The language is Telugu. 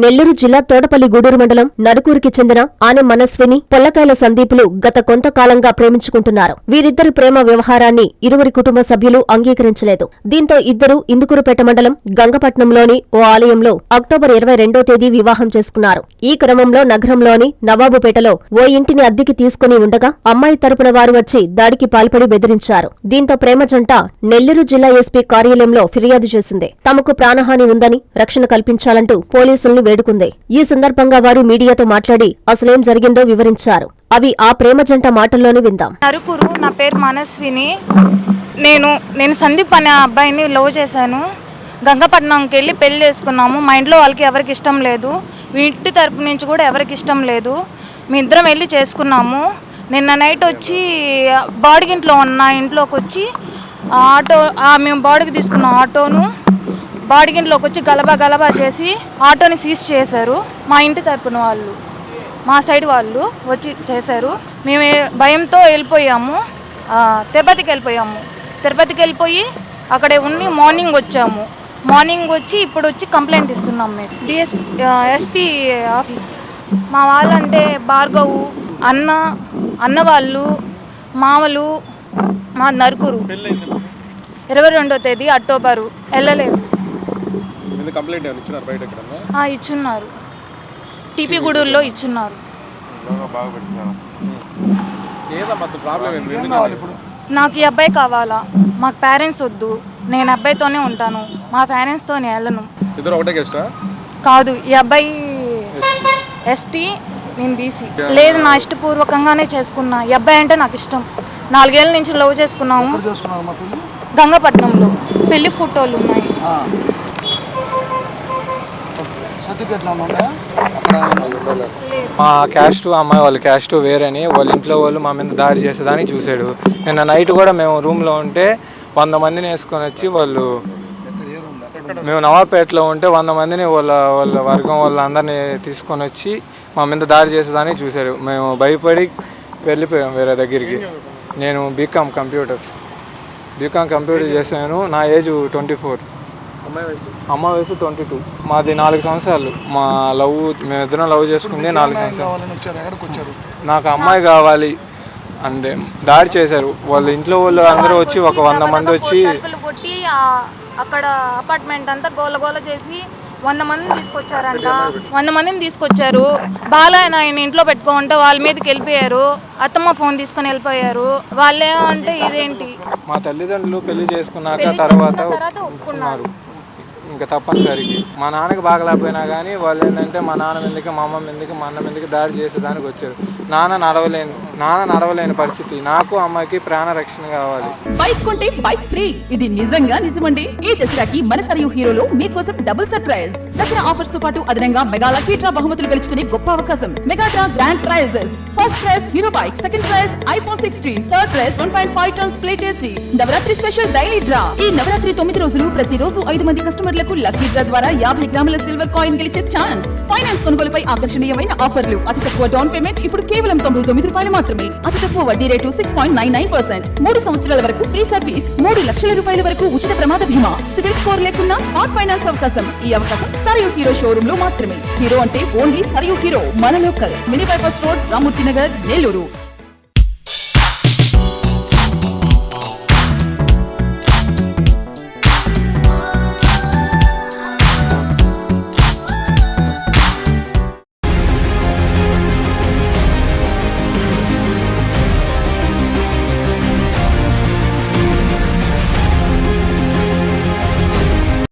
నెల్లూరు జిల్లా తోటపల్లి గూడూరు మండలం నరుకూరుకి చెందిన ఆనె మనస్విని పొల్లకాయల సందీపులు గత కొంతకాలంగా ప్రేమించుకుంటున్నారు. వీరిద్దరి ప్రేమ వ్యవహారాన్ని ఇరువురి కుటుంబ సభ్యులు అంగీకరించలేదు. దీంతో ఇద్దరు ఇందుకురుపేట మండలం గంగపట్నంలోని ఓ ఆలయంలో అక్టోబర్ ఇరవై రెండో తేదీ వివాహం చేసుకున్నారు. ఈ క్రమంలో నగరంలోని నవాబుపేటలో ఓ ఇంటిని అద్దెకి తీసుకుని ఉండగా అమ్మాయి తరపున వారు వచ్చి దాడికి పాల్పడి బెదిరించారు. దీంతో ప్రేమ జంట నెల్లూరు జిల్లా ఎస్పీ కార్యాలయంలో ఫిర్యాదు చేసింది. తమకు ప్రాణహాని ఉందని రక్షణ కల్పించాలంటూ పోలీసుల్ని వేడుకుంది. ఈ సందర్భంగా వారు మీడియాతో మాట్లాడి అసలేం జరిగిందో వివరించారు. అవి ఆ ప్రేమ జంట మాటల్లోనే విందాం. నరుకురు నా పేరు మనస్విని. నేను నేను సందీప్ అనే అబ్బాయిని లవ్ చేశాను. గంగపట్నంకి వెళ్ళి పెళ్ళి చేసుకున్నాము. మా ఇంట్లో వాళ్ళకి ఎవరికి ఇష్టం లేదు. ఇంటి తరపు నుంచి కూడా ఎవరికి ఇష్టం లేదు. మీ ఇద్దరం వెళ్ళి చేసుకున్నాము. నిన్న నైట్ వచ్చి బాడిగింట్లో ఉన్న ఇంట్లోకి వచ్చి ఆ ఆటో మేము బాడీకి తీసుకున్న ఆటోను బాడిగింట్లోకి వచ్చి గలబా గలబా చేసి ఆటోని సీజ్ చేశారు. మా ఇంటి తరపున వాళ్ళు మా సైడ్ వాళ్ళు వచ్చి చేశారు. మేము భయంతో వెళ్ళిపోయాము. తిరుపతికి వెళ్ళిపోయాము. తిరుపతికి వెళ్ళిపోయి అక్కడే ఉండి మార్నింగ్ వచ్చాము. మార్నింగ్ వచ్చి ఇప్పుడు వచ్చి కంప్లైంట్ ఇస్తున్నాం మేము. డిఎస్ ఎస్పీ ఆఫీస్కి. మా వాళ్ళంటే భార్గవు అన్న అన్న వాళ్ళు మామలు మా నరుకురు. ఇరవై రెండో తేదీ అక్టోబరు. వెళ్ళలేదు. కంప్లైంట్ ఏమైనా ఇచ్చినారు బయట ఎక్కడన్నా? ఆ, ఇచ్చున్నారు. టీపీ గూడూరులో ఇచ్చున్నారు. ఏదమ్మా అసలు ప్రాబ్లం నాకు ఈ అబ్బాయి కావాలా? మాకు పేరెంట్స్ వద్దు. నేను అబ్బాయితోనే ఉంటాను. మా పేరెంట్స్తో నేను వెళ్ళను. ఇద్దరు ఒకటే గెస్టా కాదు ఈ అబ్బాయి ఎస్టీ నేను బీసీ లేదు నా ఇష్టపూర్వకంగానే చేసుకున్నా. ఈ అబ్బాయి అంటే నాకు ఇష్టం. నాలుగేళ్ళ నుంచి లవ్ చేసుకున్నాము. మా పెళ్ళి? గంగపట్నంలో. పెళ్ళి ఫోటోలు ఉన్నాయి. సర్టిఫికెట్లు ఉన్నాయా? మా క్యాస్ట్ అమ్మాయి వాళ్ళ క్యాస్ట్ వేరని వాళ్ళ ఇంట్లో వాళ్ళు మా మీద దాడి చేసేదానికి చూశాడు నిన్న నైట్ కూడా మేము రూమ్లో ఉంటే వంద మందిని వేసుకొని వచ్చి వాళ్ళు మేము నవాపేటలో ఉంటే వంద మందిని వాళ్ళ వాళ్ళ వర్గం వాళ్ళందరినీ తీసుకొని వచ్చి మా మీద దాడి చేసేదానికి చూశాడు మేము భయపడి వెళ్ళిపోయాం వేరే దగ్గరికి. నేను బీకామ్ కంప్యూటర్స్ బీకామ్ కంప్యూటర్ చేశాను. నా ఏజ్ ట్వంటీ ఫోర్. అమ్మాయి వయసు? అమ్మ వయసు ట్వంటీ టూ మాది నాలుగు సంవత్సరాలు. మా లవ్ మేమిద్దరం లవ్ చేసుకుంది నాలుగు సంవత్సరాలు. నాకు అమ్మాయి కావాలి. అంతే దాడి చేశారు. వాళ్ళ ఇంట్లో వాళ్ళు అందరూ వచ్చి ఒక వంద మంది వచ్చి కొట్టి అక్కడ అపార్ట్మెంట్ అంతా గోల గోల చేసి వంద మందిని తీసుకొచ్చారంట. వంద మందిని తీసుకొచ్చారు. బాల ఆయన ఇంట్లో పెట్టుకోమంటే వాళ్ళ మీదకి వెళ్ళిపోయారు. అత్తమ్మ ఫోన్ తీసుకొని వెళ్ళిపోయారు. వాళ్ళేమంటే ఇదేంటి? మా తల్లిదండ్రులు పెళ్ళి చేసుకున్నాక తర్వాత ఒప్పుకున్నారు. ఇంకా తప్పనిసరికి. మా నాన్నకి బాగలేకపోయినా కానీ వాళ్ళు ఏంటంటే మా నాన్న మీదకి మా అమ్మ మీదకి మా అన్న మీదకి దాడి చేసేదానికి వచ్చారు. నాన్న నడవలేను నాన్న నడవలేని పరిస్థితి. నాకు అమ్మకి ప్రాణ రక్షణ కావాలి. బైక్ కొంటే బైక్ ఫ్రీ. ఇది నిజంగా నిజమండి? ఈ దసరాకి మన సరియు హీరోలు మీకోసం డబుల్ సర్ప్రైజ్ దసరా ఆఫర్స్తో పాటు అదనంగా మెగా లక్కీ డ్రా బహుమతులు గెలుచుకునే గొప్ప అవకాశం. Mega draw grand prizes first prize Hero bike second prize iPhone sixteen third prize one point five tons plate AC Navratri special daily draw. ఈ నవరాత్రి తొమ్మిది రోజులు ప్రతి రోజు ఐదు మంది కస్టమర్ కస్టమర్లకు లక్కీ డ్రా ద్వారా యాభై గ్రాముల సిల్వర్ కాయిన్ గెలిచే ఛాన్స్. ఫైనాన్స్ కొనుగోలుపై ఆకర్షణీయమైన ఆఫర్లు. అతి తక్కువ డౌన్ పేమెంట్ ఇప్పుడు కేవలం తొంభై తొమ్మిది రూపాయలు మాత్రమే. అతి తక్కువ వడ్డీ rate six point nine nine percent మూడు సంవత్సరాల వరకు ఫ్రీ సర్వీస్. మూడు లక్షల రూపాయల వరకు ఉచిత ప్రమాద బీమా. సివిల్ స్కోర్ లేకున్నా స్మార్ట్ ఫైనాన్స్ అవకాశం. ఈ అవకాశం సరియు హీరో షోరూమ్లో మాత్రమే. హీరో అంటే ఓన్లీ సరియు హీరో. మన local. Mini bypass road Ramurthy Nagar Nellore.